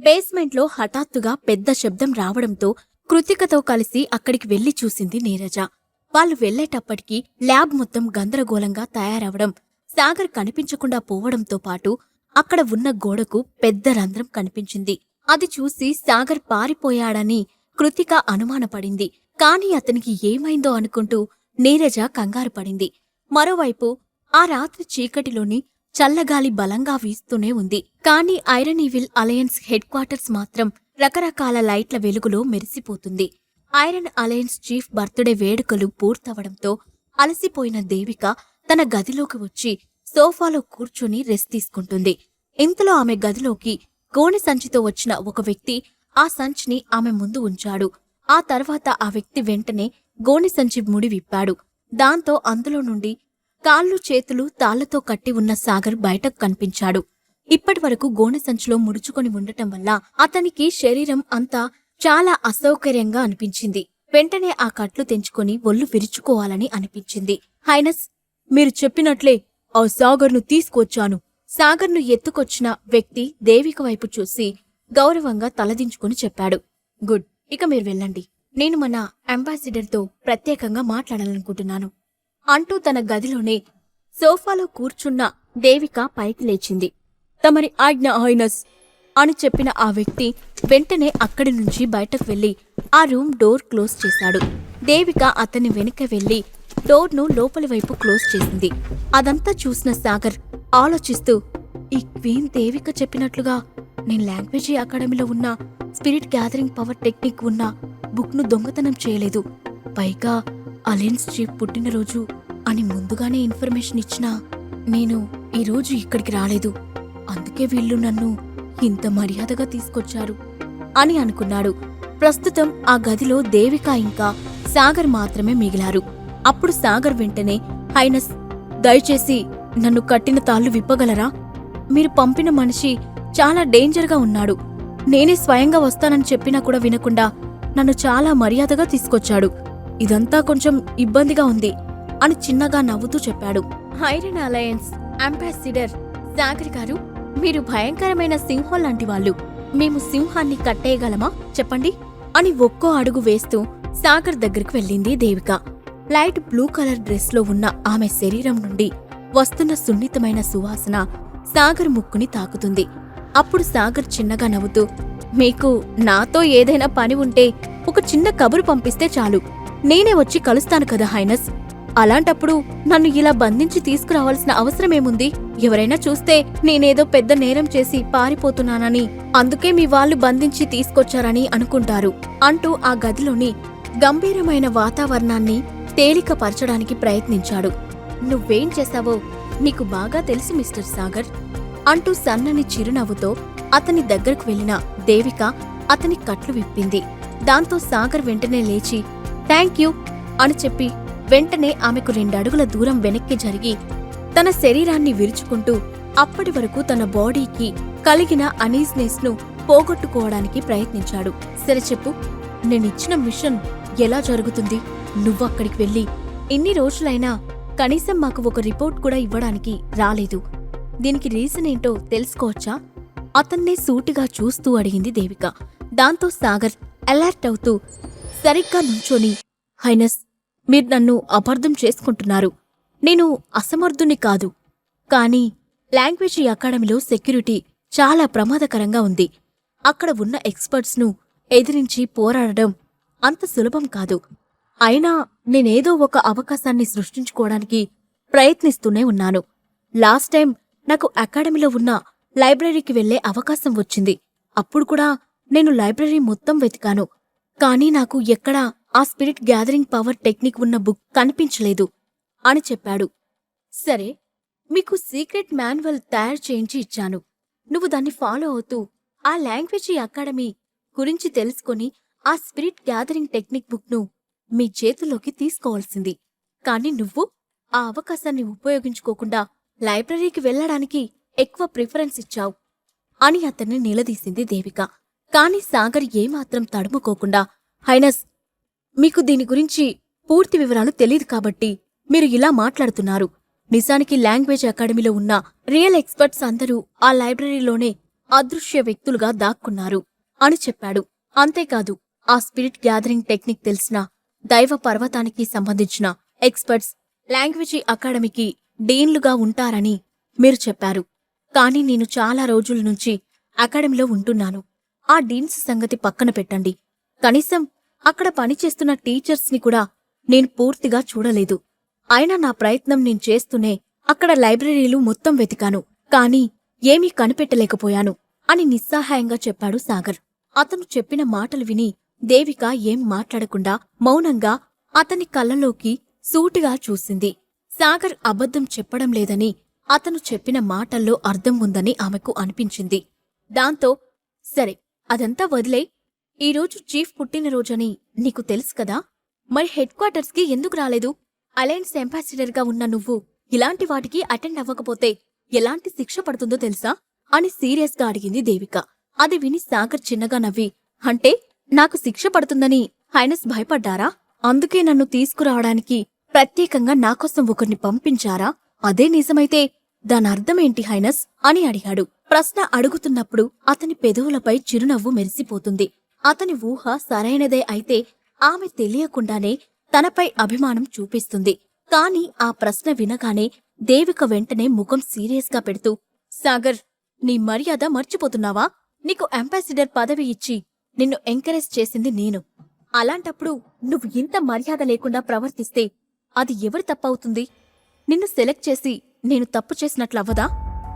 బేస్మెంట్లో హఠాత్తుగా పెద్ద శబ్దం రావడంతో కృతికతో కలిసి అక్కడికి వెళ్ళి చూసింది నీరజ. వాళ్ళు వెళ్ళేటప్పటికీ ల్యాబ్ మొత్తం గందరగోళంగా తయారవడం సాగర్ కనిపించకుండా పోవడంతో పాటు అక్కడ ఉన్న గోడకు పెద్ద రంధ్రం కనిపించింది. అది చూసి సాగర్ పారిపోయాడని కృతిక అనుమానపడింది. కాని అతనికి ఏమైందో అనుకుంటూ నీరజ కంగారు పడింది. మరోవైపు ఆ రాత్రి చీకటిలోని చల్లగాలి బలంగా వీస్తూనే ఉంది. కానీ ఐరన్ అలయన్స్ హెడ్ క్వార్టర్స్ మాత్రం రకరకాల లైట్ల వెలుగులో మెరిసిపోతుంది. ఐరన్ అలయన్స్ చీఫ్ బర్త్డే వేడుకలు పూర్తవడంతో అలసిపోయిన దేవిక తన గదిలోకి వచ్చి సోఫాలో కూర్చుని రెస్ట్ తీసుకుంటుంది. ఇంతలో ఆమె గదిలోకి గోనె సంచితో వచ్చిన ఒక వ్యక్తి ఆ సంచిని ఆమె ముందు ఉంచాడు. ఆ తర్వాత ఆ వ్యక్తి వెంటనే గోనె సంచి ముడి విప్పాడు దాంతో అందులో నుండి కాళ్ళు చేతులు తాళ్ళతో కట్టి ఉన్న సాగర్ బయటకు కనిపించాడు. ఇప్పటివరకు గోనె సంచిలో ముడుచుకొని ఉండటం వల్ల అతనికి శరీరం అంతా చాలా అసౌకర్యంగా అనిపించింది. వెంటనే ఆ కట్లు తెంచుకొని ఒళ్ళు విరుచుకోవాలని అనిపించింది. హైనస్ మీరు చెప్పినట్లే ఆ సాగర్ను తీసుకొచ్చాను. సాగర్ను ఎత్తుకొచ్చిన వ్యక్తి దేవిక వైపు చూసి గౌరవంగా తలదించుకుని చెప్పాడు. గుడ్ ఇక మీరు వెళ్ళండి. నేను మన అంబాసిడర్తో ప్రత్యేకంగా మాట్లాడాలనుకుంటున్నాను. అంటూ తన గదిలోనే సోఫాలో కూర్చున్న దేవిక పైకి లేచింది. తమరి ఆజ్ఞ హైనస్ అని చెప్పిన ఆ వ్యక్తి వెంటనే అక్కడి నుంచి బయటకు వెళ్ళి ఆ రూమ్ డోర్ క్లోజ్ చేశాడు. దేవిక అతని వెనుక వెళ్ళి డోర్ను లోపలి వైపు క్లోజ్ చేసింది. అదంతా చూసిన సాగర్ ఆలోచిస్తూ ఈ క్వీన్ దేవిక చెప్పినట్లుగా నేను లాంగ్వేజీ అకాడమీలో ఉన్న స్పిరిట్ గ్యాదరింగ్ పవర్ టెక్నిక్ ఉన్న బుక్ను దొంగతనం చేయలేదు. పైగా అలయన్స్ చీఫ్ పుట్టినరోజు అని ముందుగానే ఇన్ఫర్మేషన్ ఇచ్చినా నేను ఈరోజు ఇక్కడికి రాలేదు. అందుకే వీళ్ళు నన్ను ఇంత మర్యాదగా తీసుకొచ్చారు అని అనుకున్నాడు. ప్రస్తుతం ఆ గదిలో దేవిక ఇంకా సాగర్ మాత్రమే మిగిలారు. అప్పుడు సాగర్ వెంటనే హైనస్ దయచేసి నన్ను కట్టిన తాళ్ళు విప్పగలరా? మీరు పంపిన మనిషి చాలా డేంజర్గా ఉన్నాడు. నేనే స్వయంగా వస్తానని చెప్పినా కూడా వినకుండా నన్ను చాలా మర్యాదగా తీసుకొచ్చాడు. ఇదంతా కొంచెం ఇబ్బందిగా ఉంది అని చిన్నగా నవ్వుతూ చెప్పాడు. ఐరన్ అలయన్స్ అంబాసిడర్ సాగర్ గారు మీరు భయంకరమైన సింహం లాంటి వాళ్ళు. మేము సింహాన్ని కట్టేయగలమా? చెప్పండి అని ఒక్కో అడుగు వేస్తూ సాగర్ దగ్గరికి వెళ్ళింది దేవిక. లైట్ బ్లూ కలర్ డ్రెస్లో ఉన్న ఆమె శరీరం నుండి వస్తున్న సున్నితమైన సువాసన సాగర్ ముక్కుని తాకుతుంది. అప్పుడు సాగర్ చిన్నగా నవ్వుతూ మీకు నాతో ఏదైనా పని ఉంటే ఒక చిన్న కబురు పంపిస్తే చాలు. నేనే వచ్చి కలుస్తాను కదా హైనస్. అలాంటప్పుడు నన్ను ఇలా బంధించి తీసుకురావాల్సిన అవసరమేముంది? ఎవరైనా చూస్తే నేనేదో పెద్ద నేరం చేసి పారిపోతున్నానని అందుకే మీ వాళ్ళు బంధించి తీసుకొచ్చారని అనుకుంటారు అంటూ ఆ గదిలోని గంభీరమైన వాతావరణాన్ని తేలికపరచడానికి ప్రయత్నించాడు. నువ్వేం చేశావో నీకు బాగా తెలుసు మిస్టర్ సాగర్ అంటూ సన్నని చిరునవ్వుతో అతని దగ్గరకు వెళ్ళిన దేవిక అతని కట్లు విప్పింది. దాంతో సాగర్ వెంటనే లేచి థ్యాంక్ యూ అని చెప్పి వెంటనే ఆమెకు రెండడుగుల దూరం వెనక్కి జరిగి తన శరీరాన్ని విరుచుకుంటూ అప్పటి వరకు తన బాడీకి కలిగిన అనీజ్నెస్ను పోగొట్టుకోవడానికి ప్రయత్నించాడు. సరే చెప్పు నేనిచ్చిన మిషన్ ఎలా జరుగుతుంది? నువ్వక్కడికి వెళ్ళి ఇన్ని రోజులైనా కనీసం మాకు ఒక రిపోర్ట్ కూడా ఇవ్వడానికి రాలేదు. దీనికి రీజన్ ఏంటో తెలుసుకోవచ్చా? అతన్నే సూటిగా చూస్తూ అడిగింది దేవిక. దాంతో సాగర్ అలర్ట్ అవుతూ సరిగ్గా నుంచోని హైనస్ మీరు నన్ను అపార్థం చేసుకుంటున్నారు. నేను అసమర్థుని కాదు. కానీ లాంగ్వేజ్ అకాడమీలో సెక్యూరిటీ చాలా ప్రమాదకరంగా ఉంది. అక్కడ ఉన్న ఎక్స్పర్ట్స్ను ఎదిరించి పోరాడడం అంత సులభం కాదు. అయినా నేనేదో ఒక అవకాశాన్ని సృష్టించుకోవడానికి ప్రయత్నిస్తూనే ఉన్నాను. లాస్ట్ టైం నాకు అకాడమీలో ఉన్న లైబ్రరీకి వెళ్ళే అవకాశం వచ్చింది. అప్పుడు కూడా నేను లైబ్రరీ మొత్తం వెతికాను. కానీ నాకు ఎక్కడా ఆ స్పిరిట్ గ్యాదరింగ్ పవర్ టెక్నిక్ ఉన్న బుక్ కనిపించలేదు అని చెప్పాడు. సరే మీకు సీక్రెట్ మాన్యువల్ తయారు చేయించి ఇచ్చాను. నువ్వు దాన్ని ఫాలో అవుతూ ఆ లాంగ్వేజీ అకాడమీ గురించి తెలుసుకొని ఆ స్పిరిట్ గ్యాదరింగ్ టెక్నిక్ బుక్ను మీ చేతుల్లోకి తీసుకోవాల్సింది. కానీ నువ్వు ఆ అవకాశాన్ని ఉపయోగించుకోకుండా లైబ్రరీకి వెళ్ళడానికి ఎక్కువ ప్రిఫరెన్స్ ఇచ్చావు అని అతన్ని నిలదీసింది దేవిక. కాని సాగర్ ఏమాత్రం తడుముకోకుండా హైనస్ మీకు దీని గురించి పూర్తి వివరాలు తెలియదు కాబట్టి మీరు ఇలా మాట్లాడుతున్నారు. నిజానికి లాంగ్వేజ్ అకాడమీలో ఉన్న రియల్ ఎక్స్పర్ట్స్ అందరూ ఆ లైబ్రరీలోనే అదృశ్య వ్యక్తులుగా దాక్కున్నారు అని చెప్పాడు. అంతేకాదు ఆ స్పిరిట్ గ్యాదరింగ్ టెక్నిక్ తెలిసిన దైవ పర్వతానికి సంబంధించిన ఎక్స్పర్ట్స్ లాంగ్వేజీ అకాడమీకి డీన్లుగా ఉంటారని మీరు చెప్పారు. కానీ నేను చాలా రోజుల నుంచి అకాడమీలో ఉంటున్నాను. ఆ డీన్స్ సంగతి పక్కన పెట్టండి. కనీసం అక్కడ పనిచేస్తున్న టీచర్స్ని కూడా నేను పూర్తిగా చూడలేదు. అయినా నా ప్రయత్నం నేను చేస్తూనే అక్కడ లైబ్రరీలు మొత్తం వెతికాను. కానీ ఏమీ కనిపెట్టలేకపోయాను అని నిస్సహాయంగా చెప్పాడు సాగర్. అతను చెప్పిన మాటలు విని దేవిక ఏం మాట్లాడకుండా మౌనంగా అతని కళ్ళలోకి సూటిగా చూసింది. సాగర్ అబద్ధం చెప్పడం లేదని అతను చెప్పిన మాటల్లో అర్థం ఉందని ఆమెకు అనిపించింది. దాంతో సరే అదంతా వదిలే. ఈరోజు చీఫ్ పుట్టినరోజని నీకు తెలుసు కదా? మరి హెడ్ క్వార్టర్స్కి ఎందుకు రాలేదు? అలయన్స్ అంబాసిడర్గా ఉన్న నువ్వు ఇలాంటి వాటికి అటెండ్ అవ్వకపోతే ఎలాంటి శిక్ష పడుతుందో తెలుసా? అని సీరియస్గా అడిగింది దేవిక. అది విని సాగర్ చిన్నగా నవ్వి అంటే నాకు శిక్ష పడుతుందని హైనస్ భయపడ్డారా? అందుకే నన్ను తీసుకురావడానికి ప్రత్యేకంగా నాకోసం ఒకరిని పంపించారా? అదే నిజమైతే దానర్థమేంటి హైనస్? అని అడిగాడు. ప్రశ్న అడుగుతున్నప్పుడు అతని పెదవులపై చిరునవ్వు మెరిసిపోతుంది. అతని ఊహ సరైనదే అయితే ఆమె తెలియకుండానే తనపై అభిమానం చూపిస్తుంది. కాని ఆ ప్రశ్న వినగానే దేవిక వెంటనే ముఖం సీరియస్గా పెడుతూ సాగర్ నీ మర్యాద మర్చిపోతున్నావా? నీకు అంబాసిడర్ పదవి ఇచ్చి నిన్ను ఎంకరేజ్ చేసింది నేను. అలాంటప్పుడు నువ్వు ఇంత మర్యాద లేకుండా ప్రవర్తిస్తే అది ఎవరి తప్పవుతుంది? నిన్ను సెలెక్ట్ చేసి నేను తప్పు చేసినట్లవ్వదా?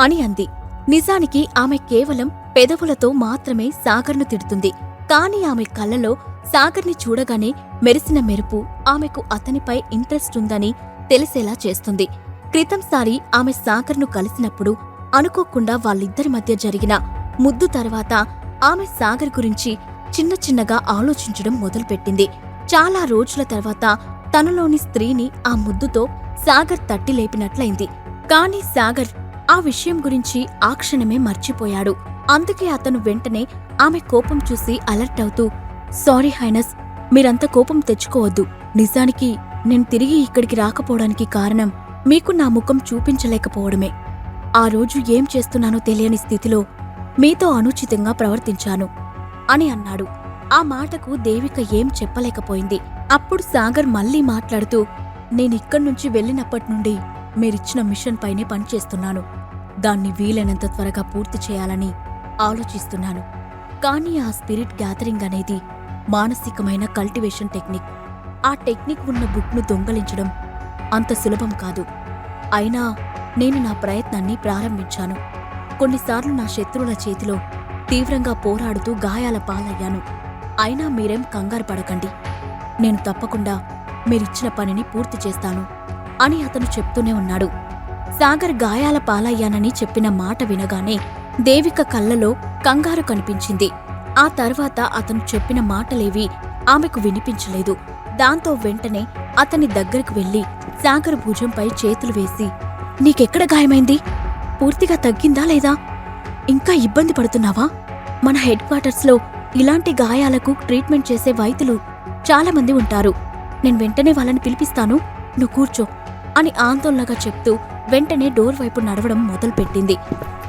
అని అంది. నిజానికి ఆమె కేవలం పెదవులతో మాత్రమే సాగర్ను తిడుతుంది. కాని ఆమె కళ్ళలో సాగర్ని చూడగానే మెరిసిన మెరుపు ఆమెకు అతనిపై ఇంట్రెస్ట్ ఉందని తెలిసేలా చేస్తుంది. క్రితంసారి ఆమె సాగర్ను కలిసినప్పుడు అనుకోకుండా వాళ్ళిద్దరి మధ్య జరిగిన ముద్దు తర్వాత ఆమె సాగర్ గురించి చిన్న చిన్నగా ఆలోచించడం మొదలుపెట్టింది. చాలా రోజుల తర్వాత తనలోని స్త్రీని ఆ ముద్దుతో సాగర్ తట్టి లేపినట్లయింది. కాని సాగర్ ఆ విషయం గురించి ఆ క్షణమే మర్చిపోయాడు. అందుకే అతను వెంటనే ఆమె కోపం చూసి అలర్ట్ అవుతూ సారీ హైనస్ మీరంత కోపం తెచ్చుకోవద్దు. నిజానికి నేను తిరిగి ఇక్కడికి రాకపోవడానికి కారణం మీకు నా ముఖం చూపించలేకపోవడమే. ఆ రోజు ఏం చేస్తున్నానో తెలియని స్థితిలో మీతో అనుచితంగా ప్రవర్తించాను అని అన్నాడు. ఆ మాటకు దేవిక ఏం చెప్పలేకపోయింది. అప్పుడు సాగర్ మళ్ళీ మాట్లాడుతూ నేనిక్కడ్నుంచి వెళ్ళినప్పటి నుండి మీరిచ్చిన మిషన్ పైనే పనిచేస్తున్నాను. దాన్ని వీలైనంత త్వరగా పూర్తి చేయాలని ఆలోచిస్తున్నాను. కానీ ఆ స్పిరిట్ గ్యాదరింగ్ అనేది మానసికమైన కల్టివేషన్ టెక్నిక్. ఆ టెక్నిక్ ఉన్న బుక్ను దొంగలించడం అంత సులభం కాదు. అయినా నేను నా ప్రయత్నాన్ని ప్రారంభించాను. కొన్నిసార్లు నా శత్రువుల చేతిలో తీవ్రంగా పోరాడుతూ గాయాల పాలయ్యాను. అయినా మీరేం కంగారు పడకండి. నేను తప్పకుండా మీరిచ్చిన పనిని పూర్తి చేస్తాను. అని అతను చెప్తూనే ఉన్నాడు. సాగర్ గాయాల పాలయ్యానని చెప్పిన మాట వినగానే దేవిక కళ్ళలో కంగారు కనిపించింది. ఆ తర్వాత అతను చెప్పిన మాటలేవి ఆమెకు వినిపించలేదు. దాంతో వెంటనే అతని దగ్గరకు వెళ్ళి సాగర్ భుజంపై చేతులు వేసి నీకెక్కడ గాయమైంది? పూర్తిగా తగ్గిందా లేదా? ఇంకా ఇబ్బంది పడుతున్నావా? మన హెడ్ క్వార్టర్స్లో ఇలాంటి గాయాలకు ట్రీట్మెంట్ చేసే వైద్యులు చాలామంది ఉంటారు. నేను వెంటనే వాళ్ళని పిలిపిస్తాను. నువ్వు కూర్చో. అని ఆందోళనగా చెప్తూ వెంటనే డోర్ వైపు నడవడం మొదలుపెట్టింది.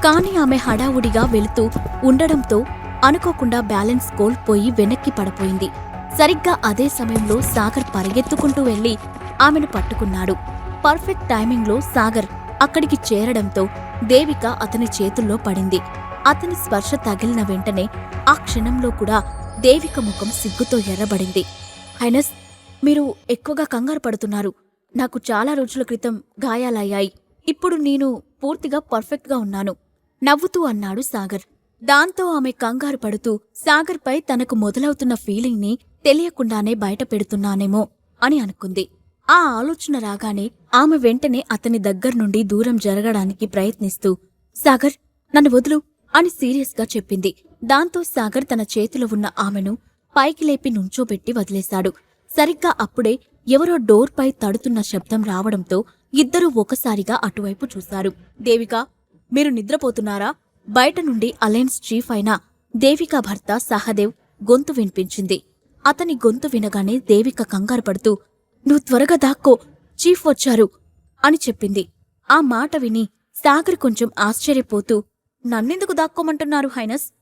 కాని ఆమె హడావుడిగా వెళుతూ ఉండడంతో అనుకోకుండా బ్యాలెన్స్ కోల్పోయి వెనక్కి పడిపోయింది. సరిగ్గా అదే సమయంలో సాగర్ పరిగెత్తుకుంటూ వెళ్ళి ఆమెను పట్టుకున్నాడు. పర్ఫెక్ట్ టైమింగ్లో సాగర్ అక్కడికి చేరడంతో దేవిక అతని చేతుల్లో పడింది. అతని స్పర్శ తగిలిన వెంటనే ఆ క్షణంలో కూడా దేవిక ముఖం సిగ్గుతో ఎర్రబడింది. హైనస్ మీరు ఎక్కువగా కంగారు పడుతున్నారు. నాకు చాలా రోజుల క్రితం గాయాలయ్యాయి. ఇప్పుడు నేను పూర్తిగా పర్ఫెక్ట్గా ఉన్నాను. నవ్వుతూ అన్నాడు సాగర్. దాంతో ఆమె కంగారు పడుతూ సాగర్పై తనకు మొదలవుతున్న ఫీలింగ్ని తెలియకుండానే బయట పెడుతున్నానేమో అని అనుకుంది. ఆ ఆలోచన రాగానే ఆమె వెంటనే అతని దగ్గర్నుండి దూరం జరగడానికి ప్రయత్నిస్తూ సాగర్ నన్ను వదులు అని సీరియస్గా చెప్పింది. దాంతో సాగర్ తన చేతిలో ఉన్న ఆమెను పైకి లేపి నుంచోబెట్టి వదిలేశాడు. సరిగ్గా అప్పుడే ఎవరో డోర్పై తడుతున్న శబ్దం రావడంతో ఇద్దరూ ఒకసారిగా అటువైపు చూశారు. దేవిక మీరు నిద్రపోతున్నారా? బయట నుండి అలయన్స్ చీఫ్ అయిన దేవిక భర్త సహదేవ్ గొంతు వినిపించింది. అతని గొంతు వినగానే దేవిక కంగారు పడుతూ నువ్వు త్వరగా దాక్కో చీఫ్ వచ్చారు అని చెప్పింది. ఆ మాట విని సాగర్ కొంచెం ఆశ్చర్యపోతూ నన్నెందుకు దాక్కోమంటున్నారు హైనస్?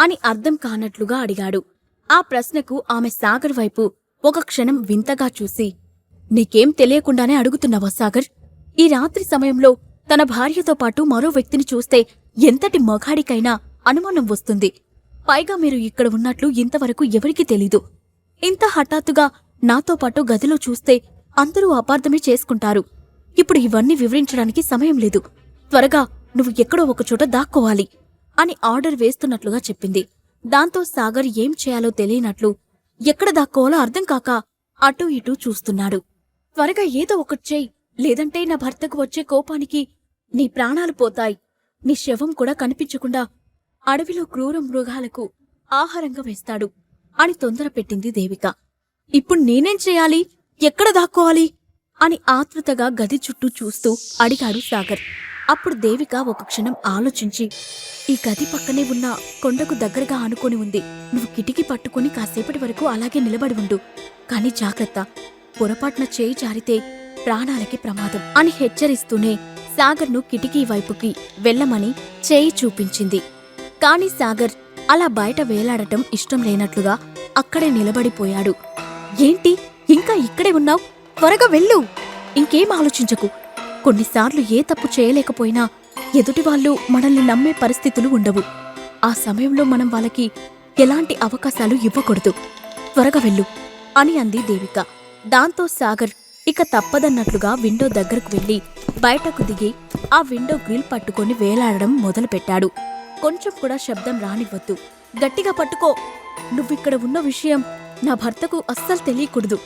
అని అర్థం కానట్లుగా అడిగాడు. ఆ ప్రశ్నకు ఆమె సాగర్ వైపు ఒక క్షణం వింతగా చూసి నీకేం తెలియకుండానే అడుగుతున్నావా సాగర్? ఈ రాత్రి సమయంలో తన భార్యతో పాటు మరో వ్యక్తిని చూస్తే ఎంతటి మగాడికైనా అనుమానం వస్తుంది. పైగా మీరు ఇక్కడ ఉన్నట్లు ఇంతవరకు ఎవరికీ తెలీదు. ఇంత హఠాత్తుగా నాతో పాటు గదిలో చూస్తే అందరూ అపార్థమే చేసుకుంటారు. ఇప్పుడు ఇవన్నీ వివరించడానికి సమయం లేదు. త్వరగా నువ్వు ఎక్కడో ఒకచోట దాక్కోవాలి అని ఆర్డర్ వేస్తున్నట్లుగా చెప్పింది. దాంతో సాగర్ ఏం చేయాలో తెలియనట్లు ఎక్కడ దాక్కోవాలో అర్థం కాక అటూ ఇటూ చూస్తున్నాడు. త్వరగా ఏదో ఒకటి చేయి లేదంటే నా భర్తకు వచ్చే కోపానికి నీ ప్రాణాలు పోతాయి. నీ శవం కూడా కనిపించకుండా అడవిలో క్రూర మృగాలకు ఆహారంగా వేస్తాడు అని తొందర పెట్టింది దేవిక. ఇప్పుడు నేనేం చేయాలి? ఎక్కడ దాక్కోవాలి? అని ఆతృతగా గది చుట్టూ చూస్తూ అడిగాడు సాగర్. అప్పుడు దేవిక ఒక క్షణం ఆలోచించి ఈ గది పక్కనే ఉన్న కొండకు దగ్గరగా ఆనుకొని ఉంది. నువ్వు కిటికీ పట్టుకుని కాసేపటి వరకు అలాగే నిలబడి ఉండు. కాని జాగ్రత్త. పొరపాటున చేయి జారితే ప్రాణాలకి ప్రమాదం అని హెచ్చరిస్తూనే సాగర్ను కిటికీ వైపుకి వెళ్ళమని చేయి చూపించింది. కాని సాగర్ అలా బయట వేలాడటం ఇష్టం లేనట్లుగా అక్కడే నిలబడిపోయాడు. ఏంటి? ఇంకా ఇక్కడే ఉన్నావు? త్వరగా వెళ్ళు! ఇంకేం ఆలోచించకు. కొన్నిసార్లు ఏ తప్పు చేయలేకపోయినా ఎదుటివాళ్ళు మనల్ని నమ్మే పరిస్థితులు ఉండవు. ఆ సమయంలో మనం వాళ్ళకి ఎలాంటి అవకాశాలు ఇవ్వకూడదు. త్వరగా వెళ్ళు అని అంది దేవిక. దాంతో సాగర్ ఇక తప్పదన్నట్లుగా విండో దగ్గరకు వెళ్ళి బయటకు దిగి ఆ విండో గ్రిల్ పట్టుకొని వేలాడడం మొదలుపెట్టాడు. కొంచెం కూడా శబ్దం రానివ్వద్దు. గట్టిగా పట్టుకో. నువ్విక్కడ ఉన్న విషయం నా భర్తకు అస్సలు తెలియకూడదు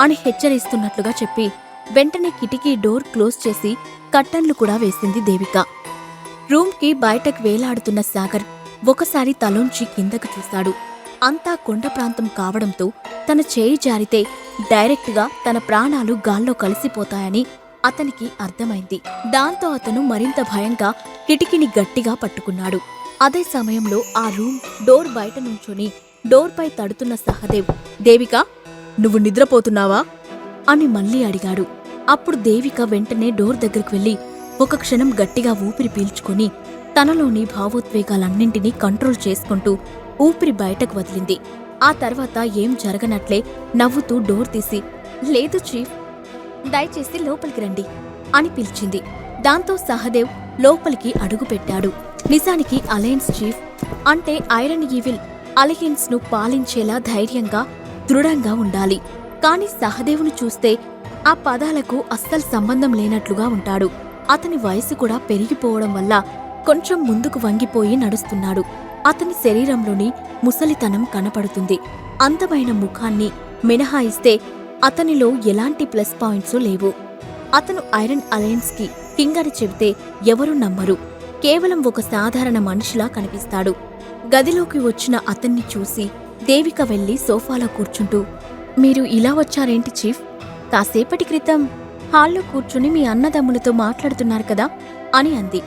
అని హెచ్చరిస్తున్నట్లుగా చెప్పి వెంటనే కిటికీ డోర్ క్లోజ్ చేసి కట్టన్లు కూడా వేసింది దేవిక. రూమ్కి బయటకు వేలాడుతున్న సాగర్ ఒకసారి తలోంచి కిందకు చూశాడు. అంతా కొండ ప్రాంతం కావడంతో తన చేయి జారితే డైరెక్ట్గా తన ప్రాణాలు గాల్లో కలిసిపోతాయని అతనికి అర్థమైంది. దాంతో అతను మరింత భయంగా కిటికీని గట్టిగా పట్టుకున్నాడు. అదే సమయంలో ఆ రూమ్ డోర్ బయట నుంచొని డోర్పై తడుతున్న సహదేవ్ దేవిక నువ్వు నిద్రపోతున్నావా? అని మళ్ళీ అడిగాడు. అప్పుడు దేవిక వెంటనే డోర్ దగ్గరికి వెళ్ళి ఒక క్షణం గట్టిగా ఊపిరి పీల్చుకొని తనలోని భావోద్వేగాలన్నింటినీ కంట్రోల్ చేసుకుంటూ ఊపిరి బయటకు వదిలింది. ఆ తర్వాత ఏం జరగనట్లే నవ్వుతూ డోర్ తీసి లేదు చీఫ్ దయచేసి లోపలికి రండి అని పిలిచింది. దాంతో సహదేవ్ లోపలికి అడుగుపెట్టాడు నిజానికి అలయన్స్ చీఫ్ అంటే ఐరన్ ఈవిల్ అలయన్స్ను పాలించేలా ధైర్యంగా దృఢంగా ఉండాలి. కాని సహదేవును చూస్తే ఆ పదాలకు అస్సలు సంబంధం లేనట్లుగా ఉంటాడు. అతని వయసు కూడా పెరిగిపోవడం వల్ల కొంచెం ముందుకు వంగిపోయి నడుస్తున్నాడు. అతని శరీరంలోని ముసలితనం కనపడుతుంది. అందమైన ముఖాన్ని మినహాయిస్తే అతనిలో ఎలాంటి ప్లస్ పాయింట్స్ లేవు. అతను ఐరన్ అలయన్స్కి కింగ్ అని చెబితే ఎవరూ నమ్మరు. కేవలం ఒక సాధారణ మనిషిలా కనిపిస్తాడు. గదిలోకి వచ్చిన అతన్ని చూసి దేవిక వెళ్ళి సోఫాలో కూర్చుంటూ మీరు ఇలా వచ్చారేంటి చీఫ్? కాసేపటి క్రితం హాల్లో కూర్చుని మీ అన్నదమ్ములతో మాట్లాడుతున్నారు కదా అని అంది.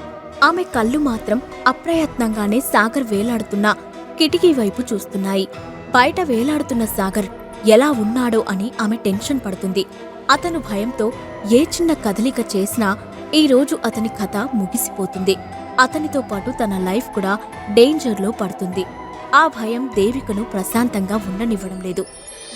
ఆమె కళ్ళు మాత్రం అప్రయత్నంగానే సాగర్ వేలాడుతున్న కిటికీ వైపు చూస్తున్నాయి. బయట వేలాడుతున్న సాగర్ ఎలా ఉన్నాడో అని ఆమె టెన్షన్ పడుతుంది. అతను భయంతో ఏ చిన్న కదలిక చేసినా ఈరోజు అతని కథ ముగిసిపోతుంది. అతనితో పాటు తన లైఫ్ కూడా డేంజర్లో పడుతుంది. ఆ భయం దేవికను ప్రశాంతంగా ఉండనివ్వడం లేదు.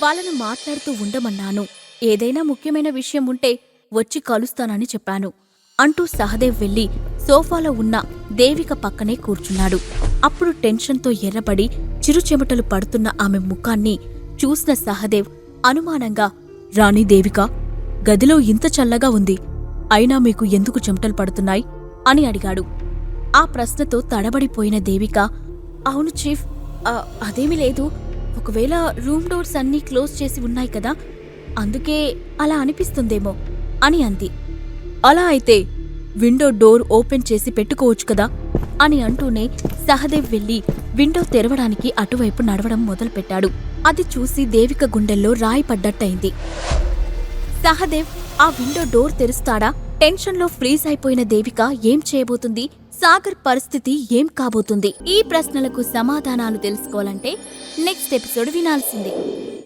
వాళ్ళను మాట్లాడుతూ ఉండమన్నాను. ఏదైనా ముఖ్యమైన విషయం ఉంటే వచ్చి కలుస్తానని చెప్పాను. అంటూ సహదేవ్ వెళ్ళి సోఫాలో ఉన్న దేవిక పక్కనే కూర్చున్నాడు. అప్పుడు టెన్షన్తో ఎర్రబడి చిరుచెమటలు పడుతున్న ఆమె ముఖాన్ని చూసిన సహదేవ్ అనుమానంగా రాణి దేవిక గదిలో ఇంత చల్లగా ఉంది. అయినా మీకు ఎందుకు చెమటలు పడుతున్నాయి? అని అడిగాడు. ఆ ప్రశ్నతో తడబడిపోయిన దేవిక అవును చీఫ్ అదేమీ లేదు. ఒకవేళ రూమ్ డోర్స్ అన్నీ క్లోజ్ చేసి ఉన్నాయి కదా అందుకే అలా అనిపిస్తుందేమో అని అంది. అలా అయితే విండో డోర్ ఓపెన్ చేసి పెట్టుకోవచ్చు కదా అని అంటూనే సహదేవ్ వెళ్ళి విండో తెరవడానికి అటువైపు నడవడం మొదలుపెట్టాడు. అది చూసి దేవిక గుండెల్లో రాయి పడ్డట్టయింది. సహదేవ్ ఆ విండో డోర్ తెరుస్తాడా? టెన్షన్లో ఫ్రీజ్ అయిపోయిన దేవిక ఏం చేయబోతుంది? సాగర్ పరిస్థితి ఏం కాబోతుంది? ఈ ప్రశ్నలకు సమాధానాలు తెలుసుకోవాలంటే నెక్స్ట్ ఎపిసోడ్ వినాల్సిందే.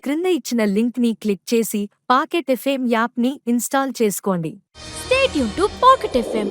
క్రింద ఇచ్చిన లింక్ని క్లిక్ చేసి పాకెట్ ఎఫ్ఎం యాప్ని ఇన్స్టాల్ చేసుకోండి. State to pocket FM